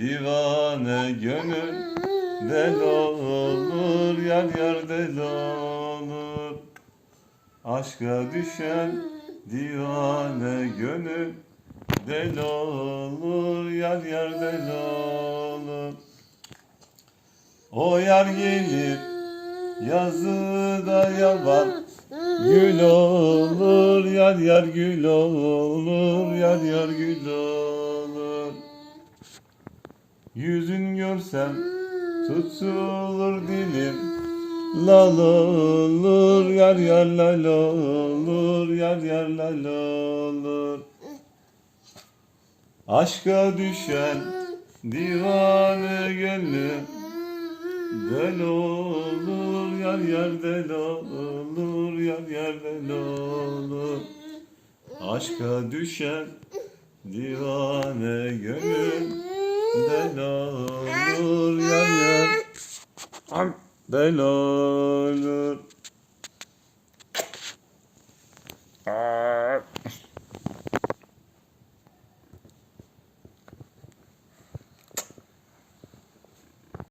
Divane gönül del olur Yar yar del olur. Aşka düşen divane gönül del olur Yar yar del olur. O yar gelir yazıda yaban Gül olur yar yar gül olur Yar yar gül olur Yüzün görsem tutulur dilim. Lal olur yar yar lal olur Yar yar lal olur. Aşka düşen divane gönlüm. Del olur yar yar del olur Yar yar del olur. Aşka düşen divane olur yar Am, Del olur.